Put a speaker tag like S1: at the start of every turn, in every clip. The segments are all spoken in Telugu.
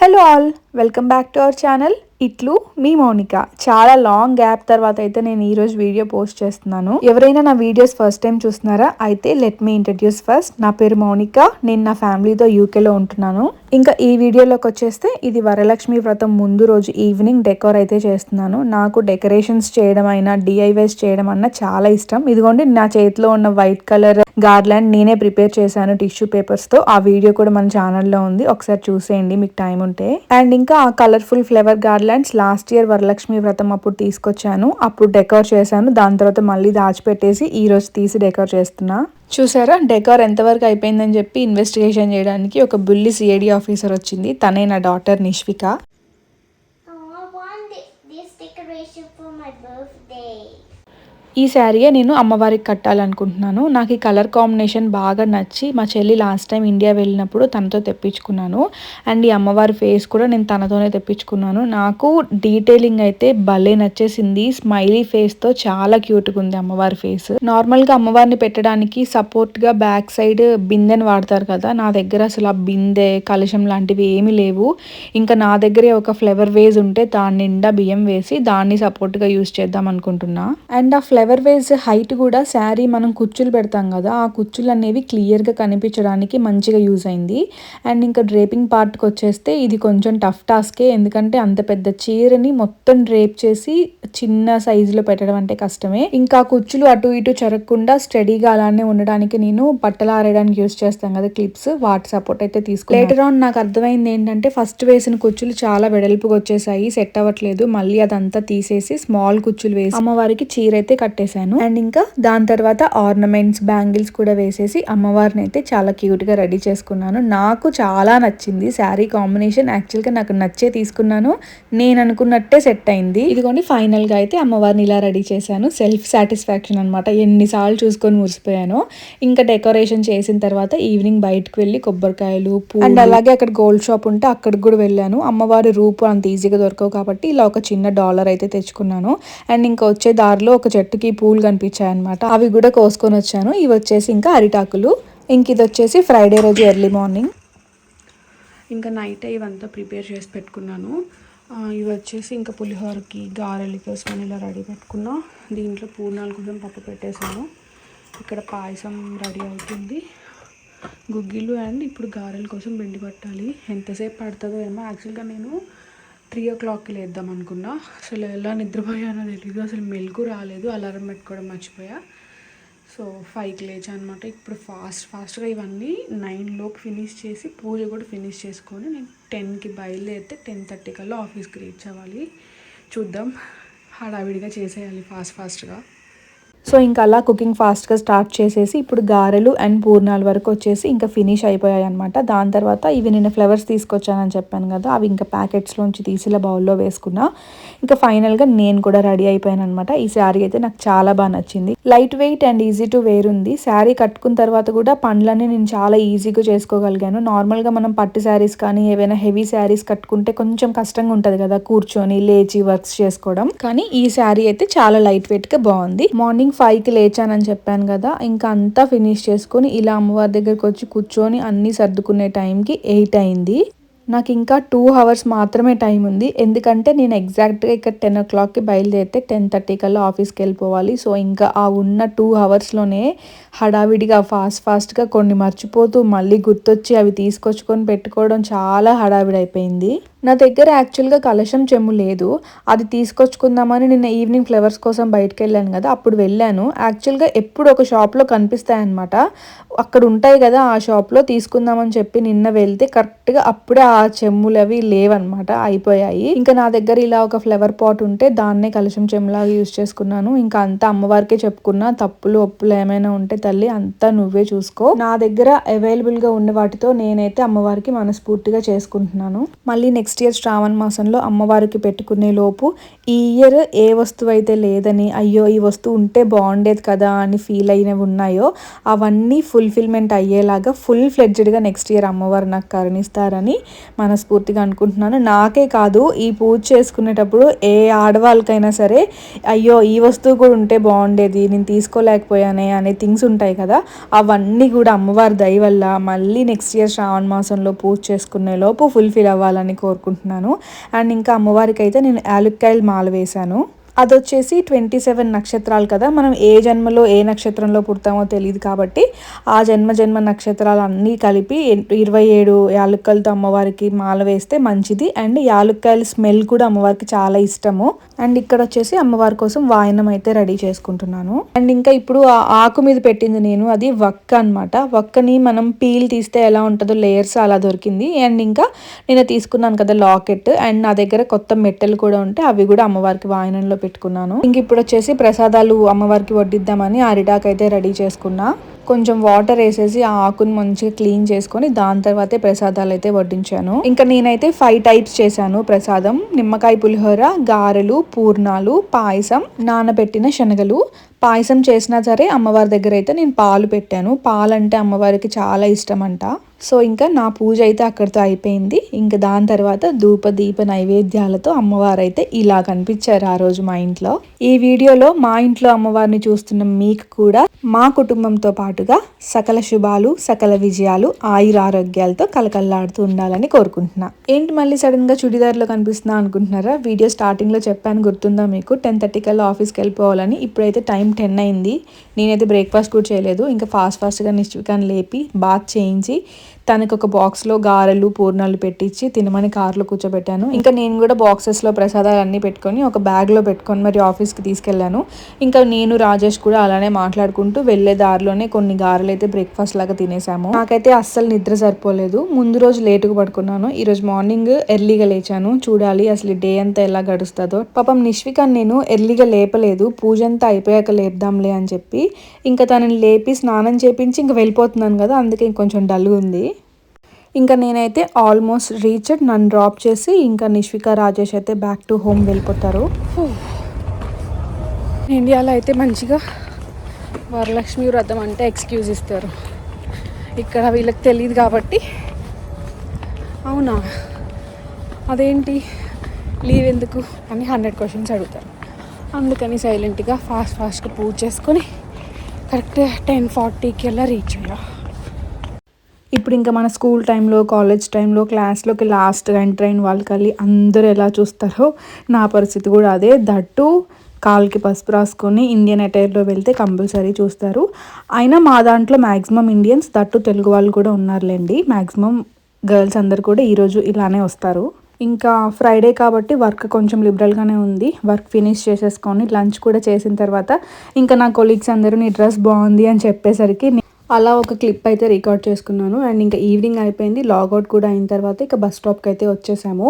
S1: Hello all. Welcome back to our channel ఇట్లు మీ మౌనిక చాలా లాంగ్ గ్యాప్ తర్వాత అయితే నేను ఈరోజు వీడియో పోస్ట్ చేస్తున్నాను. ఎవరైనా నా వీడియోస్ ఫస్ట్ టైం చూస్తున్నారా? అయితే లెట్ మీ ఇంట్రడ్యూస్ ఫస్ట్ నా పేరు మౌనిక నేను నా ఫ్యామిలీతో యూకేలో ఉంటున్నాను. ఇంకా ఈ వీడియోలోకి వచ్చేస్తే ఇది వరలక్ష్మి వ్రతం ముందు రోజు ఈవినింగ్ డెకోర్ అయితే చేస్తున్నాను. నాకు డెకరేషన్స్ చేయడం అయినా డిఐవైస్ చేయడం అన్న చాలా ఇష్టం. ఇదిగోండి నా చేతిలో ఉన్న వైట్ కలర్ గార్లాండ్ నేనే ప్రిపేర్ చేశాను టిష్యూ పేపర్స్తో. ఆ వీడియో కూడా మన ఛానల్లో ఉంది. ఒకసారి చూసేయండి మీకు టైం ఉంటే. అండ్ ఇంకా ఆ colourful flower garlands last year Varalakshmi Vratam అప్పుడు తీసుకొచ్చాను. అప్పుడు డెకోర్ చేశాను. దాని తర్వాత మళ్ళీ దాచిపెట్టేసి ఈ రోజు తీసి డెకోర్ చేస్తున్నా. చూసారా? డెకార్ ఎంతవరకు అయిపోయిందని చెప్పి ఇన్వెస్టిగేషన్ చేయడానికి ఒక బుల్లి సిఐడి ఆఫీసర్ వచ్చింది. తనే నా డాటర్ నిష్విక. ఈ శారీయే నేను అమ్మవారికి కట్టాలనుకుంటున్నాను. నాకు ఈ కలర్ కాంబినేషన్ బాగా నచ్చి మా చెల్లి లాస్ట్ టైం ఇండియా వెళ్ళినప్పుడు తనతో తెప్పించుకున్నాను. అండ్ ఈ అమ్మవారి ఫేస్ కూడా నేను తనతోనే తెప్పించుకున్నాను. నాకు డీటెయిలింగ్ అయితే భలే నచ్చేసింది. స్మైలీ ఫేస్తో చాలా క్యూట్గా ఉంది అమ్మవారి ఫేస్. నార్మల్గా అమ్మవారిని పెట్టడానికి సపోర్ట్గా బ్యాక్ సైడ్ బిందెని వాడతారు కదా నా దగ్గర అసలు ఆ బిందె కలశం లాంటివి ఏమీ లేవు. ఇంకా నా దగ్గరే ఒక ఫ్లేవర్ వేజ్ ఉంటే దాని నిండా బియ్యం వేసి దాన్ని సపోర్ట్గా యూస్ చేద్దాం అనుకుంటున్నా. అండ్ ఆ ఫ్లవర్ వేజ్ హైట్ కూడా శారీ మనం కుచ్చులు పెడతాం కదా ఆ కుచ్చులు అనేవి క్లియర్గా కనిపించడానికి మంచిగా యూజ్ అయింది. అండ్ ఇంకా డ్రేపింగ్ పార్ట్కి వచ్చేస్తే ఇది కొంచెం టఫ్ టాస్కే ఎందుకంటే అంత పెద్ద చీరని మొత్తం డ్రేప్ చేసి చిన్న సైజులో పెట్టడం అంటే కష్టమే. ఇంకా కుచ్చులు అటు ఇటు చెరగకుండా స్టడీగా అలానే ఉండడానికి నేను బట్టలు ఆరేయడానికి యూస్ చేస్తాం కదా క్లిప్స్ వాటి సపోర్ట్ అయితే తీసుకు లేటర్ ఆన్ నాకు అర్థమైంది ఏంటంటే ఫస్ట్ వేసిన కుచ్చులు చాలా వెడల్పుగా వచ్చేసాయి సెట్ అవ్వట్లేదు. మళ్ళీ అదంతా తీసేసి స్మాల్ కుచ్చులు వేసి అమ్మవారికి చీర అయితే కట్టేశాను. అండ్ ఇంకా దాని తర్వాత ఆర్నమెంట్స్ బ్యాంగిల్స్ కూడా వేసేసి అమ్మవారిని అయితే చాలా క్యూట్గా రెడీ చేసుకున్నాను. నాకు చాలా నచ్చింది శారీ కాంబినేషన్. యాక్చువల్గా నాకు నచ్చే తీసుకున్నాను. నేను అనుకున్నట్టే సెట్ అయింది. ఇదిగోండి ఫైనల్గా అయితే అమ్మవారిని ఇలా రెడీ చేశాను. సెల్ఫ్ సాటిస్ఫాక్షన్ అనమాట ఎన్నిసార్లు చూసుకొని మురిసిపోయాను. ఇంకా డెకరేషన్ చేసిన తర్వాత ఈవినింగ్ బయటకు వెళ్ళి కొబ్బరికాయలు అండ్ అలాగే అక్కడ గోల్డ్ షాప్ ఉంటే అక్కడికి కూడా వెళ్ళాను. అమ్మవారి రూపు అంత ఈజీగా దొరకవు కాబట్టి ఇలా ఒక చిన్న డాలర్ అయితే తెచ్చుకున్నాను. అండ్ ఇంకా వచ్చే దారిలో ఒక చెట్టుకి పూలు కనిపించాయి అనమాట అవి కూడా కోసుకొని వచ్చాను. ఇవి వచ్చేసి ఇంకా అరిటాకులు. ఇంక ఇది వచ్చేసి ఫ్రైడే రోజు ఎర్లీ మార్నింగ్. ఇంకా నైట్ ఇవంతా ప్రిపేర్ చేసి పెట్టుకున్నాను. ఇవి వచ్చేసి ఇంకా పులిహోరకి గారెలు కోసం ఇలా రెడీ పెట్టుకున్నా. దీంట్లో పూర్ణాలు కోసం పప్పు పెట్టేశాను. ఇక్కడ పాయసం రెడీ అవుతుంది. గుగ్గిళ్ళు అండ్ ఇప్పుడు గారెల కోసం పిండి పట్టాలి ఎంతసేపు పడుతుందో ఏమో. యాక్చువల్గా నేను త్రీ ఓ క్లాక్కి లేద్దాం అనుకున్నా. అసలు ఎలా నిద్రపోయానో తెలియదు అసలు మెలకు రాలేదు అలారం పెట్టుకోవడం మర్చిపోయా. సో ఫైవ్కి లేచా అనమాట ఇప్పుడు ఫాస్ట్ ఫాస్ట్గా ఇవన్నీ నైన్ ఫినిష్ చేసి పూజ కూడా ఫినిష్ చేసుకొని నేను టెన్కి బయలుదేరితే టెన్ థర్టీ కల్లా ఆఫీస్కి రీచ్ అవ్వాలి. చూద్దాం హడావిడిగా చేసేయాలి ఫాస్ట్ ఫాస్ట్గా. సో ఇంకా అలా కుకింగ్ ఫాస్ట్గా స్టార్ట్ చేసేసి ఇప్పుడు గారెలు అండ్ పూర్ణాల వరకు వచ్చేసి ఇంకా ఫినిష్ అయిపోయాయి అనమాట దాని తర్వాత ఇవి నేను ఫ్లవర్స్ తీసుకొచ్చానని చెప్పాను కదా అవి ఇంకా ప్యాకెట్స్లోంచి తీసి ఇలా బౌల్లో వేసుకున్నా. ఇంకా ఫైనల్గా నేను కూడా రెడీ అయిపోయాను అనమాట ఈ శారీ అయితే నాకు చాలా బాగా నచ్చింది. Light weight and easy to wear ఉంది. శారీ కట్టుకున్న తర్వాత కూడా పండ్లన్నీ నేను చాలా ఈజీగా చేసుకోగలిగాను. నార్మల్గా మనం పట్టు శారీస్ కానీ ఏవైనా హెవీ శారీస్ కట్టుకుంటే కొంచెం కష్టంగా ఉంటుంది కదా కూర్చొని లేచి వర్క్స్ చేసుకోవడం. కానీ ఈ శారీ అయితే చాలా లైట్ వెయిట్గా బాగుంది. మార్నింగ్ మార్నింగ్ ఫైవ్కి లేచానని చెప్పాను కదా ఇంకా అంతా ఫినిష్ చేసుకొని ఇలా అమ్మవారి దగ్గరికి వచ్చి కూర్చొని అన్నీ సర్దుకునే టైంకి ఎయిట్ అయింది. నాకు ఇంకా టూ అవర్స్ మాత్రమే టైం ఉంది. ఎందుకంటే నేను ఎగ్జాక్ట్గా ఇక్కడ టెన్ ఓ క్లాక్కి బయలుదేరితే టెన్ థర్టీ కల్లా ఆఫీస్కి వెళ్ళిపోవాలి. సో ఇంకా ఆ ఉన్న టూ అవర్స్లోనే హడావిడిగా ఫాస్ట్ ఫాస్ట్గా కొన్ని మర్చిపోతూ మళ్ళీ గుర్తొచ్చి అవి తీసుకొచ్చుకొని పెట్టుకోవడం చాలా హడావిడి అయిపోయింది నా దగ్గర యాక్చువల్గా కలశం చెమ్ము లేదు. అది తీసుకొచ్చుకుందామని నిన్న ఈవినింగ్ ఫ్లవర్స్ కోసం బయటకు వెళ్ళాను కదా అప్పుడు వెళ్ళాను. యాక్చువల్గా ఎప్పుడు ఒక షాప్లో కనిపిస్తాయన్నమాట. అక్కడ ఉంటాయి కదా ఆ షాప్లో తీసుకుందామని చెప్పి నిన్న వెళ్తే కరెక్ట్గా అప్పుడే ఆ చెమ్ములు అవి లేవన్నమాట అయిపోయాయి. ఇంకా నా దగ్గర ఇలా ఒక ఫ్లవర్ పాట్ ఉంటే దాన్నే కలశం చెమ్ములాగా యూజ్ చేసుకున్నాను. ఇంకా అంతా అమ్మవారికే చెప్పుకున్నా తప్పులు ఒప్పులు ఏమైనా ఉంటే తల్లి అంతా నువ్వే చూసుకో. నా దగ్గర అవైలబుల్గా ఉన్న వాటితో నేనైతే అమ్మవారికి మనస్ఫూర్తిగా చేసుకుంటున్నాను. మళ్ళీ నెక్స్ట్ నెక్స్ట్ ఇయర్ శ్రావణ మాసంలో అమ్మవారికి పెట్టుకునే లోపు ఈ ఇయర్ ఏ వస్తువు అయితే లేదని అయ్యో ఈ వస్తువు ఉంటే బాగుండేది కదా అని ఫీల్ అయినవి ఉన్నాయో అవన్నీ ఫుల్ఫిల్మెంట్ అయ్యేలాగా ఫుల్ ఫ్లెడ్జ్డ్గా నెక్స్ట్ ఇయర్ అమ్మవారు నాకు కరుణిస్తారని మనస్ఫూర్తిగా అనుకుంటున్నాను. నాకే కాదు ఈ పూజ చేసుకునేటప్పుడు ఏ ఆడవాళ్ళకైనా సరే అయ్యో ఈ వస్తువు కూడా ఉంటే బాగుండేది నేను తీసుకోలేకపోయానే అనే థింగ్స్ ఉంటాయి కదా అవన్నీ కూడా అమ్మవారి దయ వల్ల మళ్ళీ నెక్స్ట్ ఇయర్ శ్రావణ మాసంలో పూజ చేసుకునే లోపు ఫుల్ఫిల్ అవ్వాలని కోరుకుంటున్నాను. అండ్ ఇంకా అమ్మవారికి అయితే నేను యాలుక్కాయలు మాల వేశాను. అది వచ్చేసి ట్వంటీ సెవెన్ నక్షత్రాలు కదా. మనం ఏ జన్మలో ఏ నక్షత్రంలో పుడతామో తెలియదు కాబట్టి ఆ జన్మ జన్మ నక్షత్రాలు అన్నీ కలిపి ఇరవై ఏడు యాలుక్కలతో అమ్మవారికి మాల వేస్తే మంచిది. అండ్ యాలుక్కాయల స్మెల్ కూడా అమ్మవారికి చాలా ఇష్టము. అండ్ ఇక్కడ వచ్చేసి అమ్మవారి కోసం వాయనం అయితే రెడీ చేసుకుంటున్నాను. అండ్ ఇంకా ఇప్పుడు ఆ ఆకు మీద పెట్టింది నేను అది వక్క అనమాట వక్కని మనం పీల్ తీస్తే ఎలా ఉంటుందో లేయర్స్ అలా దొరికింది. అండ్ ఇంకా నేను తీసుకున్నాను కదా లాకెట్. అండ్ నా దగ్గర కొత్త మెట్టెలు కూడా ఉంటే అవి కూడా అమ్మవారికి వాయనంలో పెట్టుకున్నాను. ఇంక ఇప్పుడు వచ్చేసి ప్రసాదాలు అమ్మవారికి వడ్డిద్దామని అరిటాక్ అయితే రెడీ చేసుకున్నా. కొంచెం వాటర్ వేసేసి ఆ ఆకుని మంచిగా క్లీన్ చేసుకొని దాని తర్వాతే ప్రసాదాలు అయితే వడ్డించాను. ఇంకా నేనైతే ఫైవ్ టైప్స్ చేశాను ప్రసాదం. నిమ్మకాయ పులిహోర గారెలు పూర్ణాలు పాయసం నానబెట్టిన శనగలు. పాయసం చేసినా సరే అమ్మవారి దగ్గర అయితే నేను పాలు పెట్టాను. పాలు అంటే అమ్మవారికి చాలా ఇష్టం అంట సో ఇంకా నా పూజ అయితే అక్కడితో అయిపోయింది. ఇంకా దాని తర్వాత ధూప దీప నైవేద్యాలతో అమ్మవారు అయితే ఇలా కనిపించారు ఆ రోజు మా ఇంట్లో. ఈ వీడియోలో మా ఇంట్లో అమ్మవారిని చూస్తున్న మీకు కూడా మా కుటుంబంతో పాటుగా సకల శుభాలు సకల విజయాలు ఆయురారోగ్యాలతో కలకల్లాడుతూ ఉండాలని కోరుకుంటున్నా. ఏంటి మళ్ళీ సడన్గా చుడిదార్లో కనిపిస్తున్నా అనుకుంటున్నారా? వీడియో స్టార్టింగ్లో చెప్పాను గుర్తుందా మీకు? టెన్ థర్టీ కల్లా ఆఫీస్కి వెళ్ళిపోవాలని. ఇప్పుడైతే టైం టెన్ అయింది. నేనైతే బ్రేక్ఫాస్ట్ కూడా చేయలేదు. ఇంకా ఫాస్ట్ ఫాస్ట్గా నిశ్చికాన్ని లేపి బాత్ చేయించి తనకు ఒక బాక్స్లో గారెలు పూర్ణాలు పెట్టించి తినమని కార్లో కూర్చోబెట్టాను. ఇంకా నేను కూడా బాక్సెస్లో ప్రసాదాలు అన్నీ పెట్టుకొని ఒక బ్యాగ్లో పెట్టుకొని మరి ఆఫీస్కి తీసుకెళ్ళాను. ఇంకా నేను రాజేష్ కూడా అలానే మాట్లాడుకుంటూ వెళ్ళే దారిలోనే కొన్ని గారెలు అయితే బ్రేక్ఫాస్ట్ లాగా తినేసాము. నాకైతే అస్సలు నిద్ర సరిపోలేదు. ముందు రోజు లేటుగా పడుకున్నాను. ఈ రోజు మార్నింగ్ ఎర్లీగా లేచాను. చూడాలి అసలు డే అంతా ఎలా గడుస్తుందో. పాపం నిష్విక నేను ఎర్లీగా లేపలేదు. పూజ అంతా అయిపోయాక లేపుదాంలే అని చెప్పి ఇంకా తనని లేపి స్నానం చేపించి ఇంకా వెళ్ళిపోతున్నాను కదా అందుకే ఇంకొంచెం డల్గా ఉంది. ఇంకా నేనైతే ఆల్మోస్ట్ రీచ్డ్ నన్ను డ్రాప్ చేసి ఇంకా నిష్విక రాజేష్ అయితే బ్యాక్ టు హోమ్ వెళ్ళిపోతారు.
S2: ఇండియాలో అయితే మంచిగా వరలక్ష్మి వ్రతం అంటే ఎక్స్క్యూజ్ ఇస్తారు. ఇక్కడ వీళ్ళకి తెలియదు కాబట్టి. అవునా? అదేంటి? లీవ్ ఎందుకు? అని హండ్రెడ్ క్వశ్చన్స్ అడుగుతారు. అందుకని సైలెంట్గా ఫాస్ట్ ఫాస్ట్గా పూజ చేసుకొని కరెక్ట్ టెన్ ఫార్టీకి అలా రీచ్ అయ్యా.
S1: ఇప్పుడు ఇంకా మన స్కూల్ టైంలో కాలేజ్ టైంలో క్లాస్లోకి లాస్ట్ ఎంటర్ అయిన వాళ్ళకి అందరూ ఎలా చూస్తారో నా పరిస్థితి కూడా అదే. దట్టు కాల్కి పసుపు రాసుకొని ఇండియన్ అటైర్లో వెళ్తే కంపల్సరీ చూస్తారు. అయినా మా దాంట్లో మ్యాక్సిమం ఇండియన్స్ దట్టు తెలుగు వాళ్ళు కూడా ఉన్నారులేండి. మ్యాక్సిమం గర్ల్స్ అందరు కూడా ఈరోజు ఇలానే వస్తారు. ఇంకా ఫ్రైడే కాబట్టి వర్క్ కొంచెం లిబరల్గానే ఉంది. వర్క్ ఫినిష్ చేసేసుకొని లంచ్ కూడా చేసిన తర్వాత ఇంకా నా కొలీగ్స్ అందరూ నీ డ్రెస్ బాగుంది అని చెప్పేసరికి అలా ఒక క్లిప్ అయితే రికార్డ్ చేసుకున్నాను. అండ్ ఇంకా ఈవినింగ్ అయిపోయింది. లాగౌట్ కూడా అయిన తర్వాత ఇక బస్ స్టాప్కి అయితే వచ్చేసాము.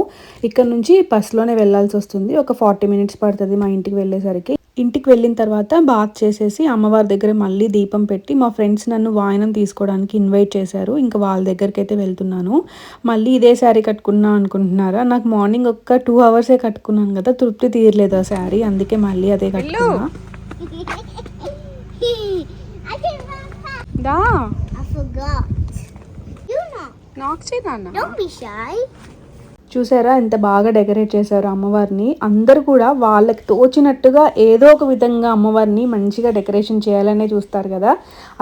S1: ఇక్కడ నుంచి బస్లోనే వెళ్ళాల్సి వస్తుంది. ఒక ఫార్టీ మినిట్స్ పడుతుంది మా ఇంటికి వెళ్ళేసరికి. ఇంటికి వెళ్ళిన తర్వాత బాత్ చేసేసి అమ్మవారి దగ్గర మళ్ళీ దీపం పెట్టి మా ఫ్రెండ్స్ నన్ను వాయనం తీసుకోవడానికి ఇన్వైట్ చేశారు. ఇంకా వాళ్ళ దగ్గరికి అయితే వెళ్తున్నాను. మళ్ళీ ఇదే శారీ కట్టుకున్నా అనుకుంటున్నారా? నాకు మార్నింగ్ ఒక టూ అవర్సే కట్టుకున్నాను కదా. తృప్తి తీరలేదు ఆ శారీ. అందుకే మళ్ళీ అదే కట్టుకున్నా.
S2: Da.
S3: I forgot. You knock.
S2: Knock, Chidana.
S3: Don't be shy.
S1: చూసారా? ఎంత బాగా డెకరేట్ చేశారు అమ్మవారిని. అందరూ కూడా వాళ్ళకి తోచినట్టుగా ఏదో ఒక విధంగా అమ్మవారిని మంచిగా డెకరేషన్ చేయాలనే చూస్తారు కదా.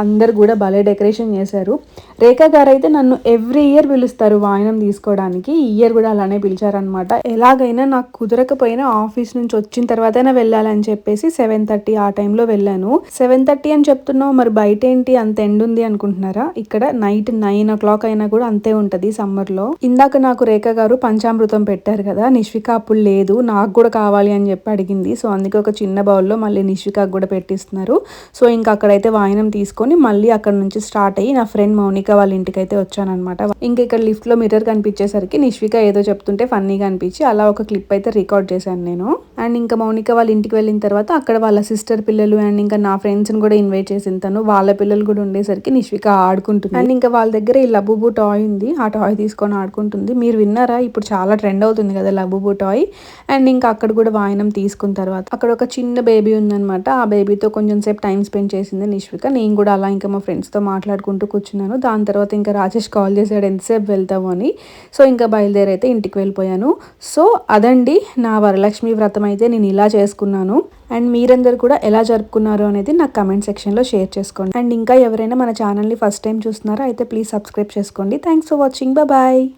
S1: అందరు కూడా భలే డెకరేషన్ చేశారు. రేఖా గారు అయితే నన్ను ఎవ్రీ ఇయర్ పిలుస్తారు వాయనం తీసుకోవడానికి. ఈ ఇయర్ కూడా అలానే పిలిచారనమాట ఎలాగైనా నాకు కుదరకపోయినా ఆఫీస్ నుంచి వచ్చిన తర్వాతైనా వెళ్ళాలని చెప్పేసి సెవెన్ థర్టీ ఆ టైంలో వెళ్ళాను. సెవెన్ థర్టీ అని చెప్తున్నావు మరి బయట ఏంటి? అంత ఎండ్ ఉంది అనుకుంటున్నారా? ఇక్కడ నైట్ నైన్ ఓ క్లాక్ అయినా కూడా అంతే ఉంటుంది సమ్మర్లో. ఇందాక నాకు రేఖ గారు పంచామృతం పెట్టారు కదా నిష్విక అప్పుడు లేదు నాకు కూడా కావాలి అని చెప్పి అడిగింది. సో అందుకే ఒక చిన్న బౌల్లో మళ్ళీ నిష్వికకు కూడా పెట్టిస్తున్నారు. సో ఇంకా అక్కడైతే వాయనం తీసుకొని మళ్ళీ అక్కడ నుంచి స్టార్ట్ అయ్యి నా ఫ్రెండ్ మౌనిక వాళ్ళ ఇంటికి అయితే వచ్చానమాట ఇంకా ఇక్కడ లిఫ్ట్లో మిర్రర్ కనిపించేసరికి నిష్విక ఏదో చెప్తుంటే ఫన్నీగా అనిపించి అలా ఒక క్లిప్ అయితే రికార్డ్ చేశాను నేను. అండ్ ఇంకా మౌనిక వాళ్ళ ఇంటికి వెళ్ళిన తర్వాత అక్కడ వాళ్ళ సిస్టర్ పిల్లలు అండ్ ఇంకా నా ఫ్రెండ్స్ని కూడా ఇన్వైట్ చేసిన తను. వాళ్ళ పిల్లలు కూడా ఉండేసరికి నిష్విక ఆడుకుంటుంది. అండ్ ఇంకా వాళ్ళ దగ్గర ఈ లబ్బుబు టాయ్ ఉంది. ఆ టాయ్ తీసుకొని ఆడుకుంటుంది. మీరు విన్నారా? ఇప్పుడు చాలా ట్రెండ్ అవుతుంది కదా లబుబు టాయ్ అండ్ ఇంకా అక్కడ కూడా వాయనం తీసుకున్న తర్వాత అక్కడ ఒక చిన్న బేబీ ఉందనమాట ఆ బేబీతో కొంచెం సేపు టైం స్పెండ్ చేసింది నిష్విక. నేను కూడా అలా ఇంకా మా ఫ్రెండ్స్తో మాట్లాడుకుంటూ కూర్చున్నాను. దాని తర్వాత ఇంకా రాజేష్ కాల్ చేశాడు ఎంతసేపు వెళ్తావు అని. సో ఇంకా బయలుదేరి అయితే ఇంటికి వెళ్ళిపోయాను. సో అదండి నా వరలక్ష్మి వ్రతం అయితే నేను ఇలా చేసుకున్నాను. అండ్ మీరందరూ కూడా ఎలా జరుపుకున్నారు అనేది నాకు కమెంట్ సెక్షన్లో షేర్ చేసుకోండి. అండ్ ఇంకా ఎవరైనా మన ఛానల్ని ఫస్ట్ టైం చూస్తున్నారో అయితే ప్లీజ్ సబ్స్క్రైబ్ చేసుకోండి. Thanks for watching bye